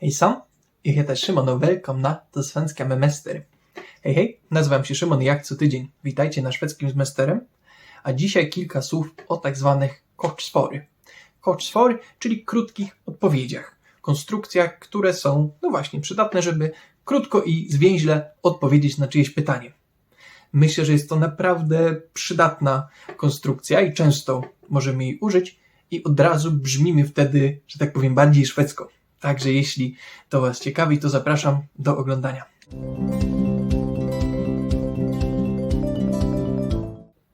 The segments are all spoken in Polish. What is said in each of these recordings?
Hejsan, jag heter Szymon och välkomna do Svenska med Mäster. Hej, hej, nazywam się Szymon jak co tydzień witajcie na szwedzkim z Mesterem. A dzisiaj kilka słów o tak zwanych kortswory. Kortswory, czyli krótkich odpowiedziach. Konstrukcjach, które są, no właśnie, przydatne, żeby krótko i zwięźle odpowiedzieć na czyjeś pytanie. Myślę, że jest to naprawdę przydatna konstrukcja i często możemy jej użyć i od razu brzmimy wtedy, że tak powiem, bardziej szwedzko. Także jeśli to Was ciekawi, to zapraszam do oglądania.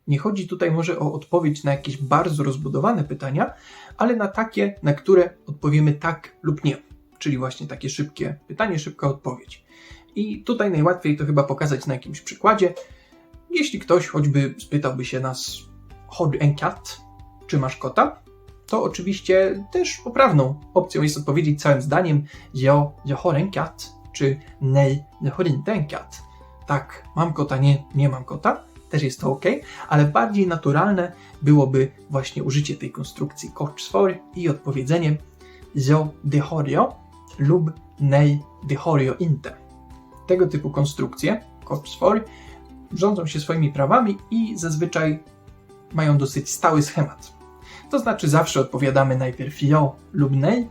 Nie chodzi tutaj może o odpowiedź na jakieś bardzo rozbudowane pytania, ale na takie, na które odpowiemy tak lub nie. Czyli właśnie takie szybkie pytanie, szybka odpowiedź. I tutaj najłatwiej to chyba pokazać na jakimś przykładzie. Jeśli ktoś choćby spytałby się nas, har du en katt? Czy masz kota? To oczywiście też poprawną opcją jest odpowiedzieć całym zdaniem ja, en katt, czy nej, en katt. Tak, mam kota, nie, nie mam kota. Też jest to ok, ale bardziej naturalne byłoby właśnie użycie tej konstrukcji kortsvar i odpowiedzenie ja, det lub nej, det har inte. Tego typu konstrukcje, kortsvar, rządzą się swoimi prawami i zazwyczaj mają dosyć stały schemat. To znaczy zawsze odpowiadamy najpierw ja lub nej,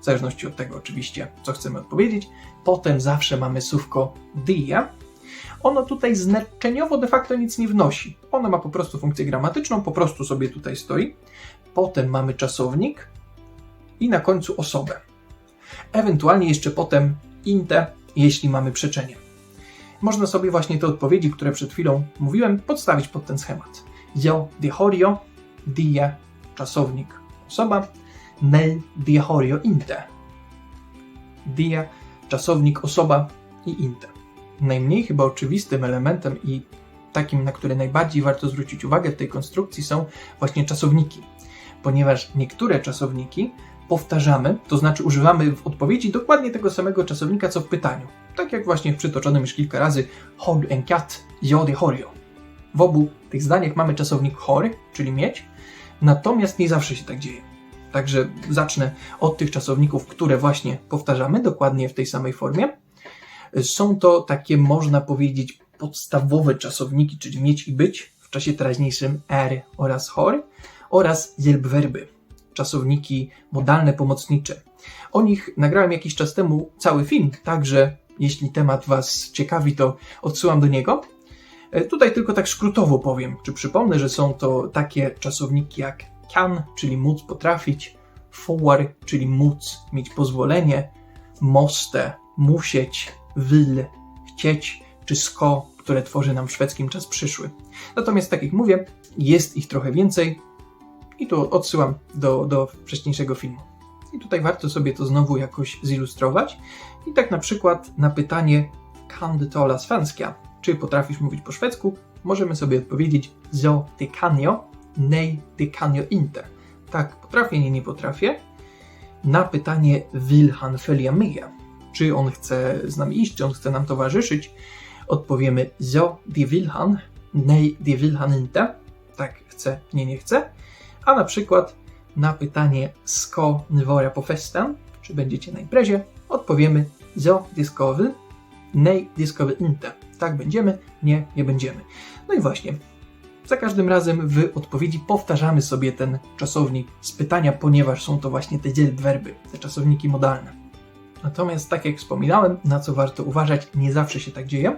w zależności od tego oczywiście, co chcemy odpowiedzieć. Potem zawsze mamy słówko dia. Ono tutaj znaczeniowo de facto nic nie wnosi. Ono ma po prostu funkcję gramatyczną, po prostu sobie tutaj stoi. Potem mamy czasownik i na końcu osobę. Ewentualnie jeszcze potem inte, jeśli mamy przeczenie. Można sobie właśnie te odpowiedzi, które przed chwilą mówiłem, podstawić pod ten schemat. Det har jag, dia, czasownik, osoba, har jag inte. Dia, czasownik, osoba i inte. Najmniej chyba oczywistym elementem i takim, na który najbardziej warto zwrócić uwagę w tej konstrukcji są właśnie czasowniki, ponieważ niektóre czasowniki powtarzamy, to znaczy używamy w odpowiedzi dokładnie tego samego czasownika co w pytaniu. Tak jak właśnie w przytoczonym już kilka razy du en det har jag. W obu tych zdaniach mamy czasownik har, czyli mieć, natomiast nie zawsze się tak dzieje. Także zacznę od tych czasowników, które właśnie powtarzamy dokładnie w tej samej formie. Są to takie, można powiedzieć, podstawowe czasowniki, czyli mieć i być w czasie teraźniejszym er oraz har oraz werby, czasowniki modalne, pomocnicze. O nich nagrałem jakiś czas temu cały film, także jeśli temat Was ciekawi, to odsyłam do niego. E, Tutaj tylko tak skrótowo powiem, czy przypomnę, że są to takie czasowniki jak can, czyli móc potrafić, får, czyli móc, mieć pozwolenie, moste, musieć, will, chcieć, czy sko, które tworzy nam w szwedzkim czas przyszły. Natomiast tak jak mówię, jest ich trochę więcej i tu odsyłam do, do wcześniejszego filmu. I tutaj warto sobie to znowu jakoś zilustrować. I tak na przykład na pytanie kan du tala svenska? Czy potrafisz mówić po szwedzku? Możemy sobie odpowiedzieć kan jag, nej, jag inte. Tak, potrafię, nie, nie potrafię. Na pytanie will han följa? Czy on chce z nami iść, czy on chce nam towarzyszyć? Odpowiemy ja, det vill han, nej, det vill han inte. Tak, chce, nie, nie chce. A na przykład na pytanie ska ni vara på festen? Czy będziecie na imprezie? Odpowiemy ska vi, nej, vi inte. Tak będziemy, nie, nie będziemy. No i właśnie, za każdym razem w odpowiedzi powtarzamy sobie ten czasownik z pytania, ponieważ są to właśnie te werby, te czasowniki modalne. Natomiast, tak jak wspominałem, na co warto uważać, nie zawsze się tak dzieje.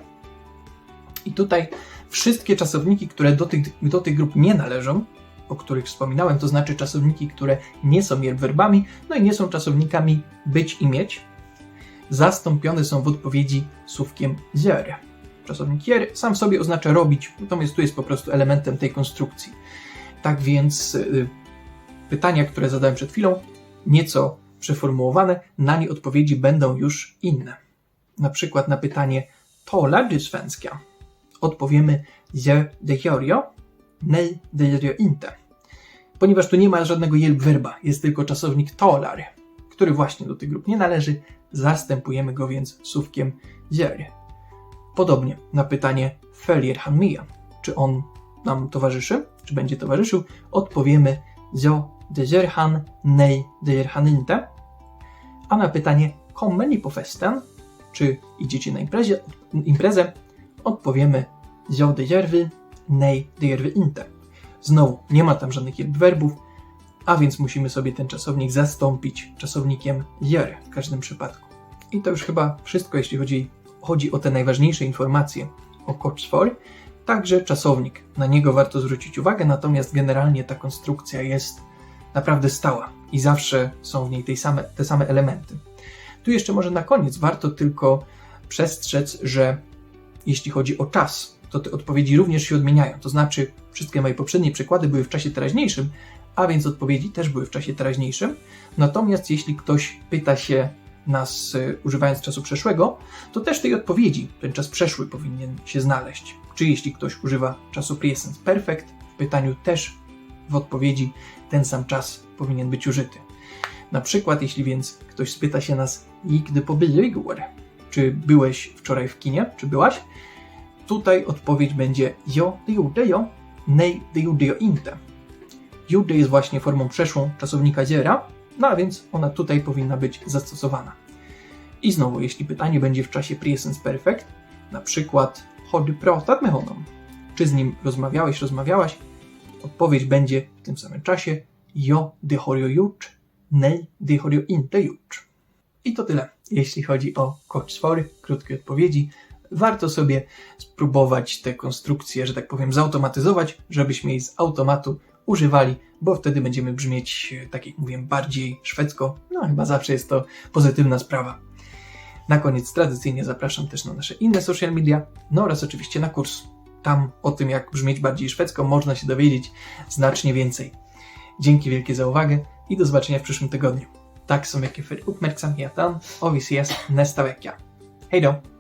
I tutaj wszystkie czasowniki, które do tych, do tych grup nie należą, o których wspominałem, to znaczy czasowniki, które nie są werbami, no i nie są czasownikami być i mieć, zastąpione są w odpowiedzi słówkiem zer. Czasownik jer sam w sobie oznacza robić, natomiast tu jest po prostu elementem tej konstrukcji. Tak więc y, pytania, które zadałem przed chwilą, nieco przeformułowane, na nie odpowiedzi będą już inne. Na przykład na pytanie Talar du svenska? Odpowiemy det gör jag. Nej, gör jag inte. Ponieważ tu nie ma żadnego werba, jest tylko czasownik talar, który właśnie do tych grup nie należy, zastępujemy go więc słówkiem gör. Podobnie na pytanie Följer han med? Czy on nam towarzyszy? Czy będzie towarzyszył? Odpowiemy Ja, det gör han. Nej, det gör han inte. A na pytanie kommer ni på festen? Czy idziecie na imprezie, imprezę? Odpowiemy nej det gör vi inte. Znowu, nie ma tam żadnych verbów, a więc musimy sobie ten czasownik zastąpić czasownikiem gör w każdym przypadku. I to już chyba wszystko, jeśli chodzi, chodzi o te najważniejsze informacje o Kortsfor. Także czasownik, na niego warto zwrócić uwagę, natomiast generalnie ta konstrukcja jest naprawdę stała i zawsze są w niej same, te same elementy. Tu jeszcze może na koniec warto tylko przestrzec, że jeśli chodzi o czas, to te odpowiedzi również się odmieniają. To znaczy, wszystkie moje poprzednie przykłady były w czasie teraźniejszym, a więc odpowiedzi też były w czasie teraźniejszym. Natomiast jeśli ktoś pyta się nas y, używając czasu przeszłego, to też tej odpowiedzi ten czas przeszły powinien się znaleźć. Czy jeśli ktoś używa czasu present perfect, w pytaniu też w odpowiedzi ten sam czas powinien być użyty. Na przykład, jeśli więc ktoś spyta się nas, gdy po igår? Czy byłeś wczoraj w kinie? Czy byłaś? Tutaj odpowiedź będzie det gjorde jag. Nej, det gjorde jag inte. Gjorde jest właśnie formą przeszłą czasownika dziera, no a więc ona tutaj powinna być zastosowana. I znowu, jeśli pytanie będzie w czasie present perfect, na przykład Har du pratat med honom? Czy z nim rozmawiałeś, rozmawiałaś? Odpowiedź będzie w tym samym czasie det har jag gjort. Nej, har jag inte gjort. I to tyle, jeśli chodzi o kortsfory, krótkie odpowiedzi. Warto sobie spróbować te konstrukcje, że tak powiem, zautomatyzować, żebyśmy jej z automatu używali, bo wtedy będziemy brzmieć, tak jak mówię, bardziej szwedzko. No, chyba zawsze jest to pozytywna sprawa. Na koniec tradycyjnie zapraszam też na nasze inne social media, no oraz oczywiście na kurs. Tam o tym, jak brzmieć bardziej szwedzko, można się dowiedzieć znacznie więcej. Dzięki wielkie za uwagę i do zobaczenia w przyszłym tygodniu. Tack så mycket för uppmärksamheten och vi ses nästa vecka. Hej då!